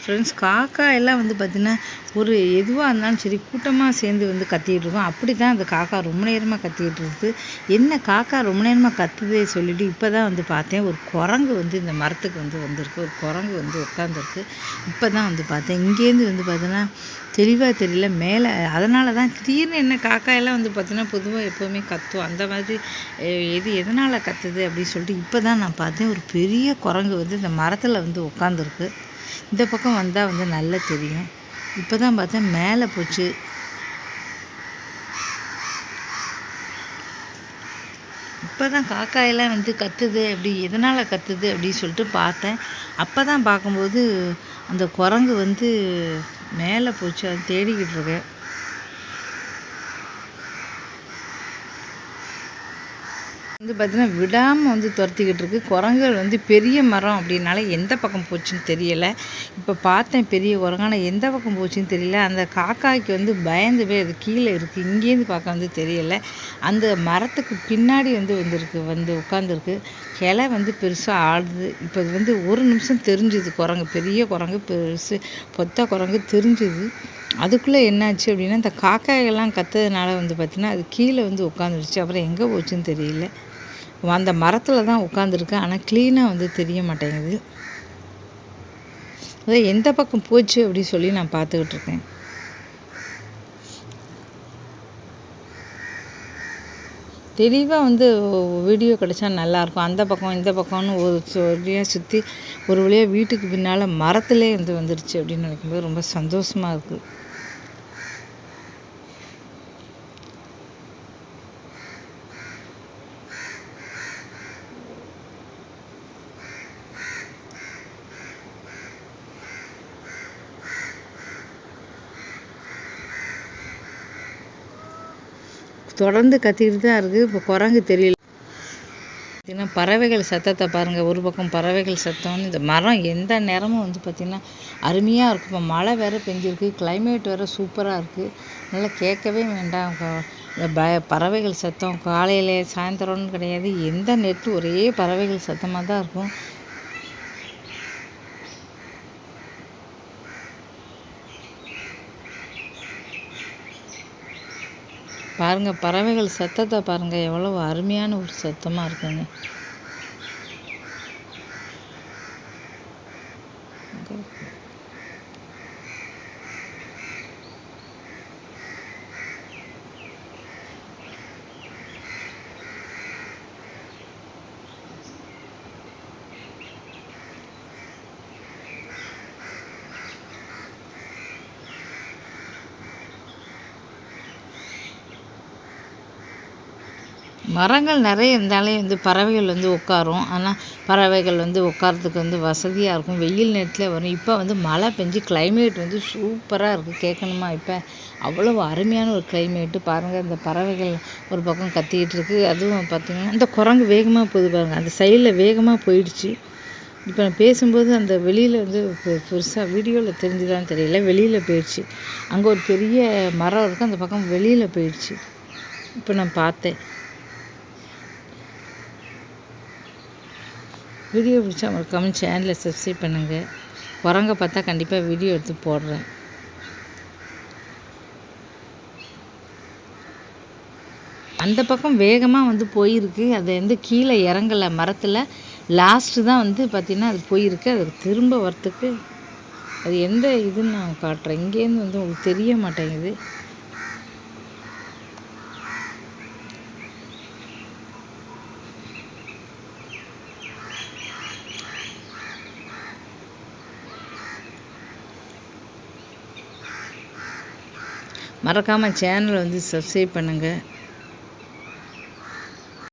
Friends காக்கா எல்லாம் வந்து பார்த்தீங்கன்னா ஒரு எதுவாக இருந்தாலும் சரி கூட்டமாக சேர்ந்து வந்து கத்திக்கிட்டு இருக்கோம். அப்படி தான் அந்த காக்கா ரொம்ப நேரமாக கத்திக்கிட்டு இருக்குது. என்ன காக்கா ரொம்ப நேரமாக கத்துதே சொல்லிட்டு இப்போ தான் வந்து பார்த்தேன். ஒரு குரங்கு வந்து இந்த மரத்துக்கு வந்து வந்திருக்கு. ஒரு குரங்கு வந்து உட்காந்துருக்கு இப்போ தான் வந்து பார்த்தேன். இங்கேருந்து வந்து பார்த்தீங்கன்னா தெளிவாக தெரியல. மேலே அதனால தான் திடீர்னு என்ன காக்கா எல்லாம் வந்து பார்த்தீங்கன்னா பொதுவாக எப்போவுமே கத்தும். அந்த மாதிரி எது எதனால் கத்துது அப்படின்னு சொல்லிட்டு இப்போ தான் நான் பார்த்தேன். ஒரு பெரிய குரங்கு வந்து இந்த மரத்தில் வந்து உட்காந்துருக்கு இந்த பக்கம் வந்தால் வந்து நல்லா தெரியும். இப்போ தான் பார்த்தேன் மேலே போச்சு. இப்போ தான் காக்காயெல்லாம் வந்து கத்துது அப்படி எதனால் கத்துது அப்படின்னு சொல்லிட்டு பார்த்தேன். அப்போ தான் பார்க்கும்போது அந்த குரங்கு வந்து மேலே போச்சு அது தேடிக்கிட்டு இருக்கேன். வந்து பார்த்தீங்கன்னா விடாமல் வந்து துரத்திக்கிட்டு இருக்கு. குரங்குகள் வந்து பெரிய மரம் அப்படின்னால எந்த பக்கம் போச்சுன்னு தெரியலை. இப்போ பார்த்தேன் பெரிய குரங்கு. ஆனால் எந்த பக்கம் போச்சுன்னு தெரியல. அந்த காக்காய்க்கு வந்து பயந்து போய் அது கீழே இருக்குது இங்கேருந்து பார்க்க வந்து தெரியல. அந்த மரத்துக்கு பின்னாடி வந்து வந்திருக்கு வந்து உட்காந்துருக்கு கிளை வந்து பெருசாக ஆடுது இப்போ இது வந்து ஒரு நிமிஷம் தெரிஞ்சுது குரங்கு. பெரிய குரங்கு பெருசு பொத்த குரங்கு தெரிஞ்சுது. அதுக்குள்ளே என்னாச்சு அப்படின்னா இந்த காக்காயெல்லாம் கத்ததுனால வந்து பார்த்தீங்கன்னா அது கீழே வந்து உட்காந்துருச்சு அப்புறம் எங்கே போச்சுன்னு தெரியல. அந்த மரத்தில் தான் உட்காந்துருக்கு ஆனால் க்ளீனாக வந்து தெரிய மாட்டேங்குது. அதான் எந்த பக்கம் போச்சு அப்படி சொல்லி நான் பார்த்துக்கிட்டு இருக்கேன். தெளிவாக வந்து வீடியோ கிடைச்சா நல்லாயிருக்கும். அந்த பக்கம் இந்த பக்கம்னு ஒரு வழியாக சுற்றி ஒரு வழியாக வீட்டுக்கு பின்னால் மரத்திலே வந்து வந்துருச்சு அப்படின்னு நினைக்கும்போது ரொம்ப சந்தோஷமாக இருக்குது தொடர்ந்து கத்திக்கிட்டு தான் இருக்குது. இப்போ குரங்கு தெரியல. பார்த்தீங்கன்னா பறவைகள் சத்தத்தை பாருங்கள் ஒரு பக்கம் பறவைகள் சத்தம்னு. இந்த மரம் எந்த நேரமும் வந்து பார்த்திங்கன்னா அருமையாக இருக்கும். இப்போ மழை வேற பெஞ்சிருக்கு. கிளைமேட் வேற சூப்பராக இருக்குது நல்லா கேட்கவே வேண்டாம். இந்த ப பறவைகள் சத்தம். காலையில் சாயந்தரம்னு கிடையாது. எந்த நேரத்தும் ஒரே பறவைகள் சத்தமாக தான் இருக்கும். பாருங்கள் பறவைகள் சத்தத்தை பாருங்கள் எவ்வளவு அருமையான ஒரு சத்தமாக இருக்குங்க. மரங்கள் நிறைய இருந்தாலே வந்து பறவைகள் வந்து உட்காரும். ஆனால் பறவைகள் வந்து உட்காரத்துக்கு வந்து வசதியாக இருக்கும். வெயில் நேரத்தில் வரும். இப்போ வந்து மழை பெஞ்சு கிளைமேட் வந்து சூப்பராக இருக்குது கேட்கணுமா இப்போ? அவ்வளோ அருமையான ஒரு கிளைமேட்டு பாருங்கள் இந்த பறவைகள் ஒரு பக்கம் கத்திக்கிட்டு இருக்குது அதுவும் பார்த்தீங்கன்னா இந்த குரங்கு வேகமாக போகுது பாருங்கள் அந்த சைடில் வேகமாக போயிடுச்சு. இப்போ நான் பேசும்போது அந்த வெளியில் வந்து பெருசாக வீடியோவில் தெரிஞ்சுதான்னு தெரியல. வெளியில் போயிடுச்சு. அங்கே ஒரு பெரிய மரம் இருக்குது அந்த பக்கம் வெளியில் போயிடுச்சு. இப்போ நான் பார்த்தேன். வீடியோ பிடிச்சா மறக்காமல் சேனலை சப்ஸ்கிரைப் பண்ணுங்கள் குரங்க பார்த்தா கண்டிப்பாக வீடியோ எடுத்து போடுறேன். அந்த பக்கம் வேகமாக வந்து போயிருக்கு. அது வந்து கீழே இறங்கலை மரத்தில். லாஸ்ட்டு தான் வந்து பார்த்திங்கன்னா அது போயிருக்கு. அது திரும்ப வரத்துக்கு அது எந்த இதுன்னு நான் காட்டுறேன். இங்கேருந்து வந்து உங்களுக்கு தெரிய மாட்டேங்குது. மறக்காமல் சேனலை வந்து சப்ஸ்கிரைப் பண்ணுங்கள்